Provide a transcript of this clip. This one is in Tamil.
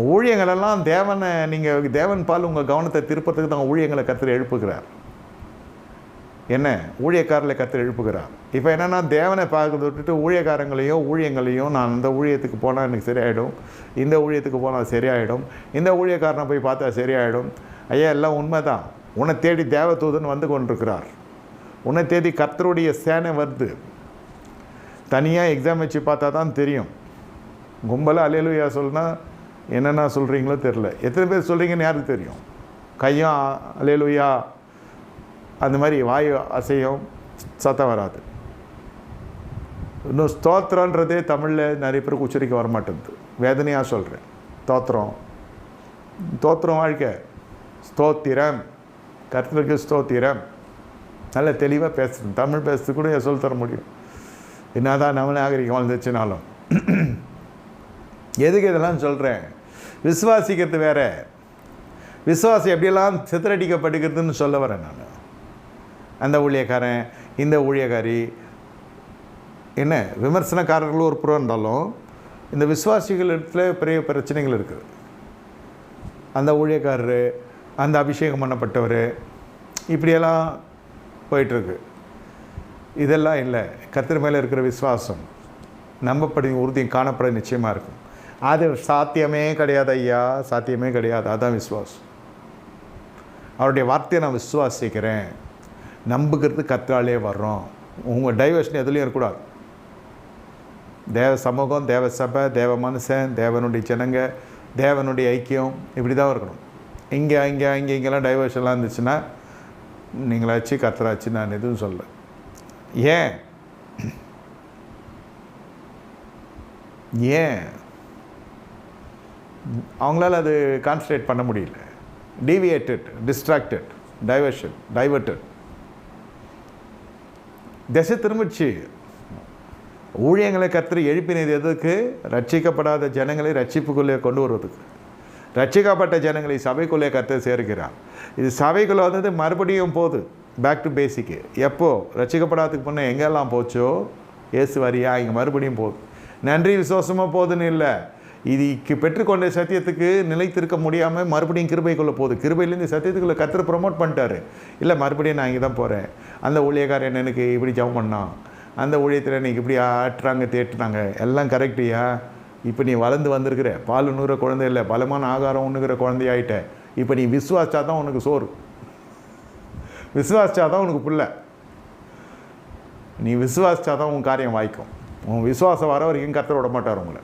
ஊழியங்களெல்லாம் தேவனை நீங்கள் தேவன் பால் உங்கள் கவனத்தை திருப்பத்துக்கு தான் ஊழியங்களை கருத்து எழுப்புகிறார். என்ன? ஊழியக்காரர்களை கருத்து எழுப்புகிறார். இப்போ என்னென்னா தேவனை பார்க்கறத விட்டுட்டு ஊழியக்காரங்களையும் ஊழியங்களையும் நான் இந்த ஊழியத்துக்கு போனால் எனக்கு சரியாயிடும். இந்த ஊழியத்துக்கு போனால் சரியாயிடும். இந்த ஊழியக்காரனை போய் பார்த்தா சரியாயிடும். ஐயா எல்லாம் உண்மை தான் உன்னை தேடி தேவதூதன் வந்து கொண்டிருக்கிறார். உன்னை தேடி கர்த்தருடைய சேனை வருது. தனியாக எக்ஸாம் வச்சு பார்த்தா தான் தெரியும். கும்பலாக அலையலுயா சொல்னால் என்னென்ன சொல்கிறீங்களோ தெரில எத்தனை பேர் சொல்கிறீங்கன்னு யாருக்கு தெரியும்? கையும் அலையலுயா? அந்த மாதிரி வாயு அசையும் சத்தம் வராது. இன்னும் ஸ்தோத்திரன்றதே தமிழில் நிறைய பேருக்கு உச்சரிக்க வர மாட்டேங்குது வேதனையாக சொல்கிறேன் தோத்திரம் தோத்திரம் வாழ்க்கை. ஸ்தோத்திரம். கருத்துக்கு ஸ்தோத்திரம். நல்ல தெளிவாக பேசுகிறேன் தமிழ் பேசுறது கூட சொல்லி தர முடியும். என்னதான் நம்மளே நாகரிகம் வந்துச்சுனாலும் எதுக்கு இதெல்லாம் சொல்கிறேன் விசுவாசிக்கிறது வேற. விசுவாசி எப்படியெல்லாம் சித்தரடிக்கப்படுகிறதுன்னு சொல்ல வரேன் நான். அந்த ஊழியக்காரன் இந்த ஊழியக்காரி என்ன விமர்சனக்காரர்களும் ஒரு புறம் இருந்தாலும் இந்த விசுவாசிகள் இடத்துல பெரிய பிரச்சனைகள் இருக்குது அந்த ஊழியக்காரர் அந்த அபிஷேகம் பண்ணப்பட்டவர் இப்படியெல்லாம் போயிட்டுருக்கு. இதெல்லாம் இல்லை. கத்திர மேலே இருக்கிற விசுவாசம் நம்பப்படி உறுதியும் காணப்பட நிச்சயமாக இருக்கும். அது சாத்தியமே கிடையாது ஐயா சாத்தியமே கிடையாது. அதான் விசுவாசம். அவருடைய வார்த்தையை நான் விசுவாசிக்கிறேன். நம்புகிறது கத்தாலே வர்றோம். உங்கள் டைவர்ஷன் எதுலேயும் இருக்கக்கூடாது. தேவ சமூகம் தேவ சபை தேவ மனுஷன் தேவனுடைய ஜனங்க தேவனுடைய ஐக்கியம் இப்படி தான் இருக்கணும். இங்கே இங்கே இங்கே இங்கெல்லாம் டைவர்ஷன்லாம் இருந்துச்சுன்னா நீங்களாச்சு கத்தராச்சு நான் எதுவும் சொல்ல ஏன்? ஏன்? அவங்களால அது கான்சன்ட்ரேட் பண்ண முடியல. டீவியேட்டட் டிஸ்ட்ராக்டட் டைவர்ஷன் டைவர்டட் திசை திரும்பிச்சு. ஊழியங்களை கத்திரி எழுப்பினது எதுக்கு? ரட்சிக்கப்படாத ஜனங்களை ரட்சிப்புக்குள்ளே கொண்டு வருவதுக்கு. ரட்சிக்கப்பட்ட ஜனங்களை சபைக்குள்ளே கர்த்தர் சேர்க்கிறார் இது சபைக்குள்ளே வந்தது மறுபடியும் போகுது. பேக் டு பேசிக்கு எப்போது ரட்சிக்கப்படாததுக்கு முன்னே எங்கெல்லாம் போச்சோ? இயேசு வரியா? இங்கே மறுபடியும் போகுது. நன்றி விசுவாசமாக போகுதுன்னு இல்லை. இதுக்கு பெற்றுக்கொண்ட சத்தியத்துக்கு நிலைத்திருக்க முடியாமல் மறுபடியும் கிருபைக்குள்ளே போகுது. கிருபையிலேருந்து சத்தியத்துக்குள்ளே கத்திர ப்ரொமோட் பண்ணிட்டாரு. இல்லை மறுபடியும் நான் இங்கே தான் போகிறேன் அந்த ஊழியக்காரன் எனக்கு இப்படி ஜெபம் பண்ணான் அந்த ஊழியத்தில் எனக்கு இப்படி ஆட்டுறாங்க தேட்டுறாங்க? எல்லாம் கரெக்டியா இப்போ நீ வளர்ந்து வந்திருக்கிற. பால் உண்ணுகிற குழந்தை இல்லை. பலமான ஆகாரம் உண்ணுகிற குழந்தையாயிட்ட. இப்போ நீ விசுவாசா தான் உனக்கு சோறு. விசுவாசிச்சா தான் உனக்கு பிள்ளை. நீ விசுவாசிச்சா தான் உன் காரியம் வாய்க்கும். உன் விசுவாசம் வர வரைக்கும் கர்த்தர் விட மாட்டார் உங்களை.